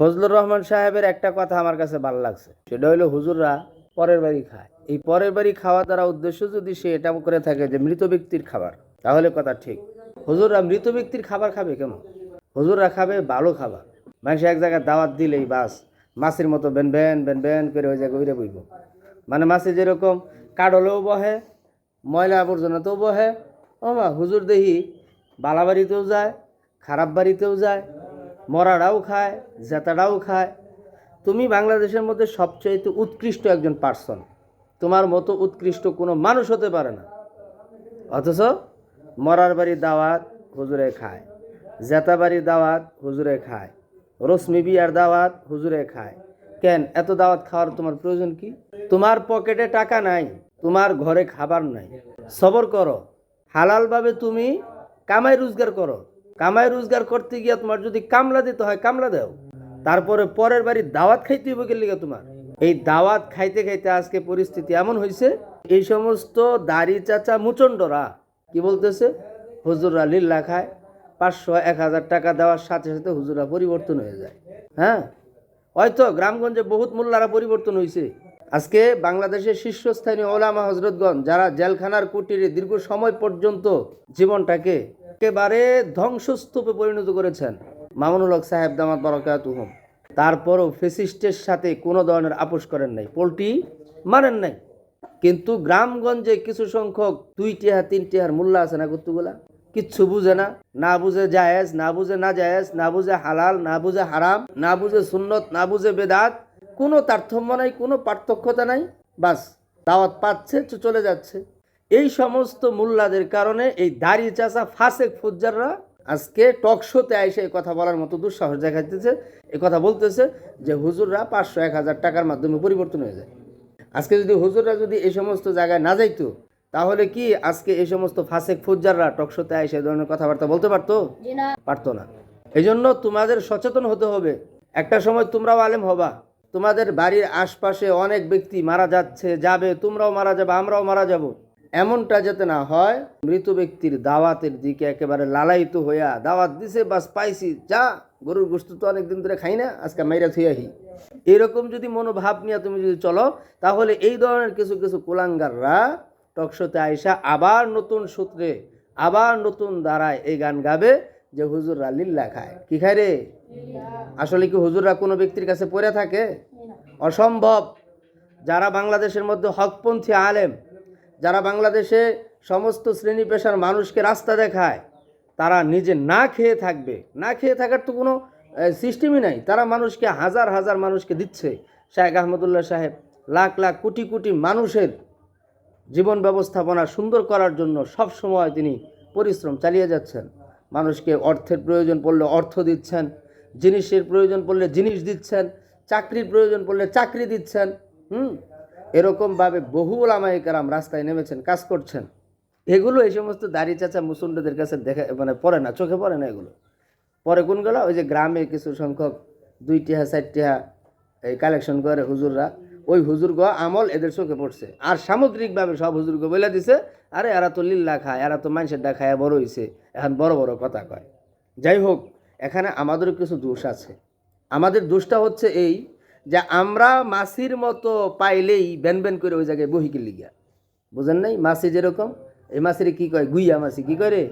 ফজলুর রহমান সাহেবের একটা কথা আমার কাছে ভালো লাগছে। সেটা হলো হুজুররা পরের বাড়ি খায়। এই পরের বাড়ি খাওয়া দ্বারা উদ্দেশ্য যদি সে এটা করে থাকে যে মৃত ব্যক্তির খাবার, তাহলে কথা ঠিক। হুজুররা মৃত ব্যক্তির খাবার খাবে কেন হুজুররা খাবে ভালো খাবার। মানুষ এক জায়গায় দাওয়াত দিলেই বাস, মাছের মতো বেন বেন বেন বেন করে ওই জায়গায় উইরে বইব। মানে মাছে যেরকম কাডলেও বহে, ময়লা আবর্জনাতেও বহে ও মা হুজুর দেহি বালা বাড়িতেও যায়, খারাপ বাড়িতেও যায় মরাটাও খায় জেতাটাও খায়। তুমি বাংলাদেশের মধ্যে সবচাইতে উৎকৃষ্ট একজন পার্সন তোমার মতো উৎকৃষ্ট কোনো মানুষ হতে পারে না। অথচ মরার বাড়ির দাওয়াত হুজুরে খায় জেতা বাড়ির দাওয়াত হুজুরে খায়, রশ্মি বিয়ার দাওয়াত হুজুরে খায়। কেন? এত দাওয়াত খাওয়ার তোমার প্রয়োজন কি? তোমার পকেটে টাকা নাই, তোমার ঘরে খাবার নাই। সবর করো। হালালভাবে তুমি কামাই রোজগার করো। কামাই রোজগার করতে গিয়ে তোমার যদি কামলা দিতে হয়, কামলা দাও। তারপরে পরের বাড়ির দাওয়াত খাইতে হবে গেলে তোমার? এই দাওয়াত খাইতে খাইতে আজকে পরিস্থিতি এমন হয়েছে এই সমস্ত দাড়ি, চাচা মুচন্ডরা কি বলতেছে? হুজুররা লিল্লা খায়, পাঁচশো, এক হাজার টাকা দেওয়ার সাথে সাথে হুজুরা পরিবর্তন হয়ে যায়। হ্যাঁ? হয়তো গ্রামগঞ্জে বহুত মোল্লারা পরিবর্তন হয়েছে আজকে বাংলাদেশের শীর্ষস্থানীয় ওলামা হজরতগঞ্জ যারা জেলখানার কুটিরে দীর্ঘ সময় পর্যন্ত জীবনটাকে একেবারে ধ্বংসস্তূপে পরিণত করেছেন। মামুনুল হক সাহেব দামাত বরকাতুহম। তারপরও ফেসিস্টের সাথে কোনো ধরনের আপোষ করেন নাই পোলট্রি মানেন নাই। কিন্তু গ্রামগঞ্জে কিছু সংখ্যক দুই টিহা, তিন টিহার মূল্য আছে না কতগুলা কিচ্ছু বুঝে না। না বুঝে জায়েজ, না বুঝে না জায়েজ, না বুঝে হালাল, না বুঝে হারাম, না বুঝে সুন্নত, না বুঝে বেদাত, কোনো তারতম্য নাই, কোনো পার্থক্যতা নাই। বাস, দাওয়াত পাচ্ছে চলে যাচ্ছে। এই সমস্ত মোল্লাদের কারণে এই দাড়ি চাচা ফাসেক ফুজ্জাররা আজকে টক শোতে এসে এই কথা বলার মতো দুঃসাহস দেখাইতেছে। এই কথা বলতেছে যে হুজুররা পাঁচশো এক হাজার টাকার মাধ্যমে পরিবর্তন হয়ে যায়। আজকে যদি হুজুররা যদি এই সমস্ত জায়গায় না যাইতো তাহলে কি আজকে এই সমস্ত ফাসেক ফুজ্জাররা টকশোতে এসে এই ধরনের কথাবার্তা বলতে পারতো? পারতো না। এই জন্য তোমাদের সচেতন হতে হবে। একটা সময় তোমরাও আলেম হবা। তোমাদের বাড়ির আশপাশে অনেক ব্যক্তি মারা যাচ্ছে যাবে তোমরাও মারা যাবে আমরাও মারা যাব। এমনটা যাতে না হয়, মৃত ব্যক্তির দাওয়াতের দিকে একেবারে লালায়িত হইয়া দাওয়াত দিছে, বাস পাইছি, যা, গরুর গোস্ত তো অনেকদিন ধরে খাই না, আজকে মাইরা থুয়াহি এরকম যদি মনোভাব নিয়ে তুমি যদি চলো, তাহলে এই ধরনের কিছু কিছু কুলাঙ্গাররা টকশোতে আইসা আবার নতুন সূত্রে, আবার নতুন দ্বারায় এই গান গাবে যে হুজুররা লিল্লা খায়। কি খায় রে? আসলে কি হুজুররা কোনো ব্যক্তির কাছে পড়ে থাকে? অসম্ভব। যারা বাংলাদেশের মধ্যে হকপন্থী আলেম যারা বাংলাদেশে সমস্ত শ্রেণি পেশার মানুষকে রাস্তা দেখায়, তারা নিজে না খেয়ে থাকবে। না খেয়ে থাকার তো কোনো সিস্টেমই নাই। তারা মানুষকে, হাজার হাজার মানুষকে দিচ্ছে। শাহেখ আহমদুল্লাহ সাহেব, লাখ লাখ কোটি কোটি মানুষের জীবন ব্যবস্থাপনা সুন্দর করার জন্য সব সময় তিনি পরিশ্রম চালিয়ে যাচ্ছেন। মানুষকে অর্থের প্রয়োজন পড়লে অর্থ দিচ্ছেন, জিনিসের প্রয়োজন পড়লে জিনিস দিচ্ছেন, চাকরির প্রয়োজন পড়লে চাকরি দিচ্ছেন, হুম? এরকমভাবে বহু ওলামাইকারাম রাস্তায় নেমেছেন, কাজ করছেন। এগুলো এই সমস্ত দাড়ি চাচা মুসুন্ডদের কাছে দেখা মানে পড়ে না, চোখে পড়ে না এগুলো। পরে কোনগুলো ওই যে গ্রামে কিছু সংখ্যক দুই টিহা এই কালেকশন করে হুজুররা, ওই হুজুর গো আমল এদের চোখে পড়ছে। আর সামগ্রিকভাবে সব হুজুরকে বলে দিছে, আরে এরা তো লিল্লা খায়, এরা তো মানুষের ডা খায় বড় হইছে, এখন বড় বড় কথা কয়। যাই হোক, এখানে আমাদেরও কিছু দোষ আছে। আমাদের দোষটা হচ্ছে এই যে আমরা মাসির মতো পাইলেই ব্যান ব্যান করে ওই জায়গায় বহিকে লিগা বুঝেন নাই? মাসি যেরকম, এই মাসিরে কি কয়? গুইয়া মাসি, কি করে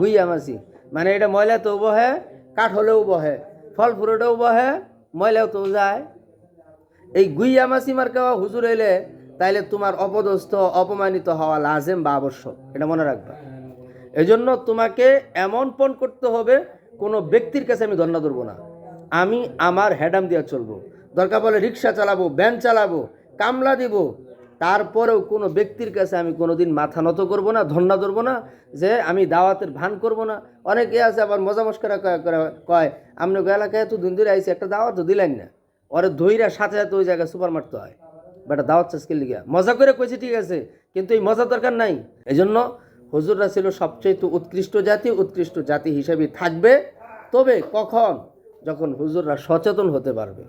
গুইয়া মাসি। মানে এটা ময়লা তো বহে কাঠ হলেও বহে ফল ফুরোটাও বহে ময়লাও তো যায়। এই গুইয়া মাসি মার্কা হুজুর এলে, তাইলে তোমার অপদস্থ, অপমানিত হওয়া লাজেম বা আবশ্যক। এটা মনে রাখবা। এজন্য তোমাকে এমন পণ করতে হবে, কোনো ব্যক্তির কাছে আমি ধর্ণা ধরবো না। আমি আমার হ্যাডাম দিয়ে চলবো। দরকার বলে রিক্সা চালাবো, ভ্যান চালাবো, কামলা দিব। তারপরেও কোনো ব্যক্তির কাছে আমি কোনোদিন মাথা নত করব না ধর্ণা ধরবো না, যে আমি দাওয়াতের ভান করব না। অনেকে আছে আবার মজা মস্করা কয় আপনি এলাকায় তো দিন ধরে আইসি একটা দাওয়াত তো দিলেন না। ওরে ধৈরা সাথে সাথে ওই জায়গায় সুপার মারতে হয়। বেটা দাওয়াত চাষকে লিগা মজা করে কইছে, ঠিক আছে, কিন্তু এই মজা দরকার নাই। এই জন্য হুজুররা ছিল সবচেয়ে উৎকৃষ্ট জাতি উৎকৃষ্ট জাতি হিসেবে থাকবে। তবে কখন? যখন হুজুররা সচেতন হতে পারবে।